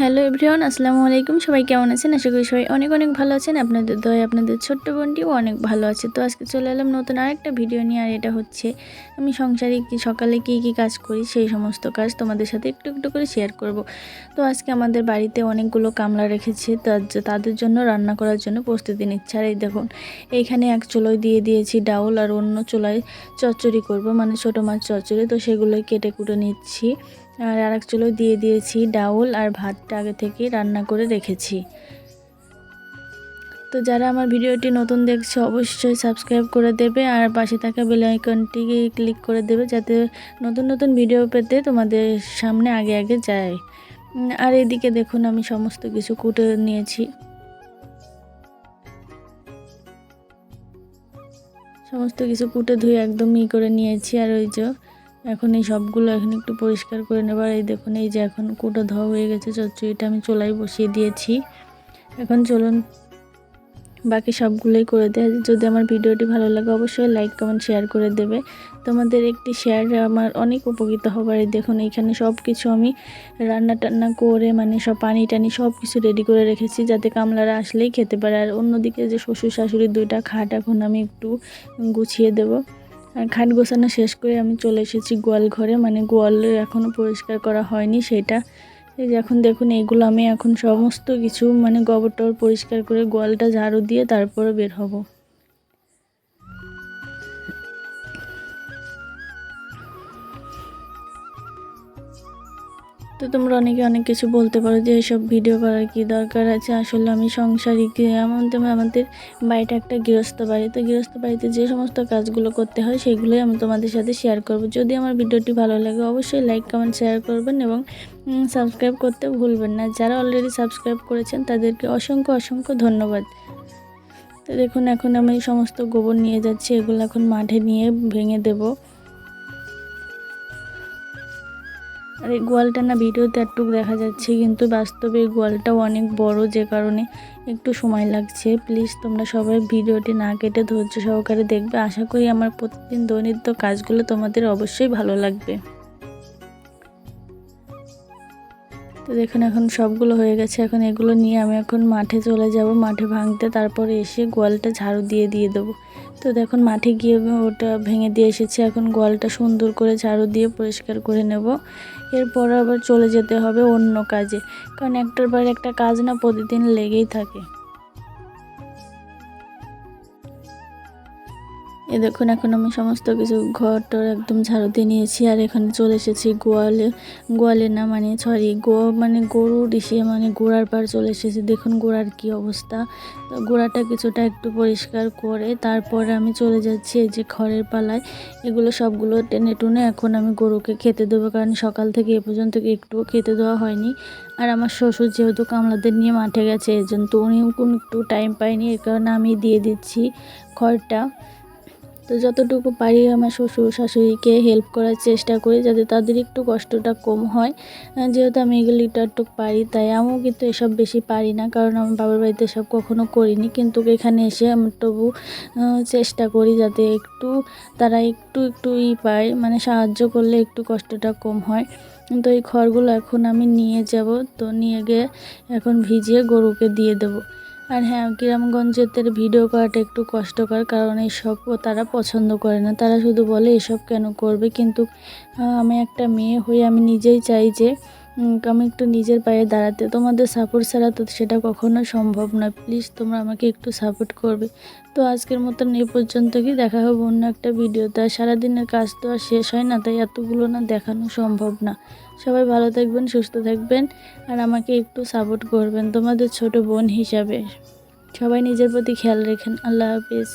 Hello everyone, আসসালামু আলাইকুম। সবাই কেমন আছেন? আশা করি সবাই অনেক অনেক ভালো আছেন। আপনাদের দয় আপনাদের ছোট্ট বোনটিও অনেক ভালো আছে। তো আজকে চলে এলাম নতুন আরেকটা ভিডিও নিয়ে, আর এটা হচ্ছে আমি সংসারে কি সকালে কি কি কাজ করি, সেই সমস্ত কাজ তোমাদের সাথে একটু একটু করে শেয়ার করব। তো আজকে আমাদের বাড়িতে অনেকগুলো কামলা রেখেছে। তাদের জন্য রান্না করার জন্য প্রস্তুতি নিচ্ছে। আর এই দেখুন, এইখানে এক চুলোয় দিয়ে দিয়েছি ডাউল আর অন্য চুলায় চচ্চড়ি করব। মানে ছোটো মাছ চচ্চড়ি। তো সেগুলোই কেটে কুটে নিচ্ছি। আর আরেক চুলো দিয়ে দিয়েছি ডাউল আর ভাতটা আগে থেকে রান্না করে রেখেছি। তো যারা আমার ভিডিওটি নতুন দেখছে, অবশ্যই সাবস্ক্রাইব করে দেবে আর পাশে থাকা বেল আইকনটিকে ক্লিক করে দেবে যাতে নতুন নতুন ভিডিও পেতে তোমাদের সামনে আগে আগে যায়। আর এদিকে দেখুন, আমি সমস্ত কিছু কুটে নিয়েছি। সমস্ত কিছু কুটে ধুয়ে একদম ই করে নিয়েছি আর ওই যে এখন এই সবগুলো এখন একটু পরিষ্কার করে নেবার। এই দেখুন, এই যে এখন কুটো ধোয়া হয়ে গেছে, চচ্চড়িটা আমি চোলাই বসিয়ে দিয়েছি। এখন চলুন, বাকি সবগুলোই করে দেয় যদি আমার ভিডিওটি ভালো লাগে, অবশ্যই লাইক কমেন্ট শেয়ার করে দেবে। তোমাদের একটি শেয়ার আমার অনেক উপকৃত হবে আর এই দেখুন, এইখানে সব কিছু আমি রান্না টান্না করে মানে সব পানি টানি সব কিছু রেডি করে রেখেছি, যাতে কামলারা আসলেই খেতে পারে। আর অন্যদিকে যে শ্বশুর শাশুড়ির দুইটা খাট এখন আমি একটু গুছিয়ে দেবো। খাট গোছানো শেষ করে আমি চলে এসেছি গোয়াল ঘরে। মানে গোয়াল এখনও পরিষ্কার করা হয়নি সেটা। এই যে এখন দেখুন, এইগুলো আমি এখন সমস্ত কিছু মানে গোবর টবর পরিষ্কার করে গোয়ালটা ঝাড়ু দিয়ে তারপরে বের হব। তো তোমরা অনেকে অনেক কিছু বলতে পারো যে এসব ভিডিও করার কি দরকার আছে? আসলে আমি সংসারিক আমাদের আমাদের বাড়িটা একটা গৃহস্থ বাড়ি। তো গৃহস্থ বাড়িতে যে সমস্ত কাজগুলো করতে হয়, সেগুলোই আমি তোমাদের সাথে শেয়ার করব। যদি আমার ভিডিওটি ভালো লাগে, অবশ্যই লাইক কমেন্ট শেয়ার করবেন এবং সাবস্ক্রাইব করতে ভুলবেন না। যারা অলরেডি সাবস্ক্রাইব করেছেন, তাদেরকে অসংখ্য অসংখ্য ধন্যবাদ। তো দেখুন, এখন আমি সমস্ত গোবর নিয়ে যাচ্ছি, এগুলো এখন মাঠে নিয়ে ভেঙে দেবো। আর এই গোয়ালটা না ভিডিওতে একটুকু দেখা যাচ্ছে, কিন্তু বাস্তবে এই গোয়ালটাও অনেক বড় যে কারণে একটু সময় লাগছে। প্লিজ তোমরা সবাই ভিডিওটি না কেটে ধৈর্য সহকারে দেখবে। আশা করি আমার প্রতিদিন দৈনিত্য কাজগুলো তোমাদের অবশ্যই ভালো লাগবে। তো দেখুন, এখন সবগুলো হয়ে গেছে। এখন এগুলো নিয়ে আমি এখন মাঠে চলে যাব। মাঠে ভাঙতে তারপর এসে গোয়ালটা ঝাড়ু দিয়ে দিয়ে দেবো। তো দেখুন, মাঠে গিয়ে ওটা ভেঙে দিয়ে এসেছে। এখন গোয়ালটা সুন্দর করে ঝাড়ু দিয়ে পরিষ্কার করে নেব। এরপর আবার চলে যেতে হবে অন্য কাজে। কারণ একটার পর একটা কাজ না, প্রতিদিন লেগেই থাকে। এ দেখুন, এখন আমি সমস্ত কিছু ঘর টর একদম ঝাড়ু দিয়ে নিয়েছি, আর এখানে চলে এসেছি গোয়ালে। গোয়ালে না মানে সরি গো মানে গরু ডিসে মানে গোড়ার পার চলে এসেছি। দেখুন গোড়ার কি অবস্থা। তো গোড়াটা কিছুটা একটু পরিষ্কার করে তারপরে আমি চলে যাচ্ছি এই যে খড়ের পালায়। এগুলো সবগুলো টেনে টুনে এখন আমি গরুকে খেতে দেবো, কারণ সকাল থেকে এ পর্যন্ত একটুও খেতে দেওয়া হয়নি। আর আমার শ্বশুর যেহেতু কামলাদের নিয়ে মাঠে গেছে এই জন্য তো উনিও কোনো একটু টাইম পায়নি এর কারণে আমি দিয়ে দিচ্ছি খড়টা। তো যতটুকু পারি আমার শ্বশুর শাশুড়িকে হেল্প করার চেষ্টা করি যাতে তাদের একটু কষ্টটা কম হয়। যেহেতু আমি এগুলো একটু একটু পারি, তাই আমিও কিন্তু এসব বেশি পারি না, কারণ আমার বাবার বাড়িতে এসব কখনো করিনি। কিন্তু এখানে এসে আমি তবু চেষ্টা করি যাতে একটু, তারা একটু একটু ই পায় মানে সাহায্য করলে একটু কষ্টটা কম হয়। তো এই খড়গুলো এখন আমি নিয়ে যাব, তো নিয়ে গিয়ে এখন ভিজিয়ে গরুকে দিয়ে দেবো। আর হ্যাঁ গ্রামগঞ্জেদের ভিডিও করাটা একটু কষ্টকর, কারণ এইসব তারা পছন্দ করে না। তারা শুধু বলে, এসব কেন করবে? কিন্তু আমি একটা মেয়ে হয়ে আমি নিজেই চাই যে আমি একটু নিজের পায়ে দাঁড়াতে, তোমাদের সাপোর্ট ছাড়া তো সেটা কখনো সম্ভব নয়। প্লিজ তোমরা আমাকে একটু সাপোর্ট করবে। তো আজকের মতন এই পর্যন্ত কি দেখা হবে অন্য একটা ভিডিওতে। আর সারাদিনের কাজ তো আর শেষ হয় না, তাই এতগুলো না দেখানো সম্ভব না। সবাই ভালো থাকবেন, সুস্থ থাকবেন, আর আমাকে একটু সাপোর্ট করবেন তোমাদের ছোট বোন হিসাবে। সবাই নিজের প্রতি খেয়াল রেখেন। আল্লাহ হাফিজ।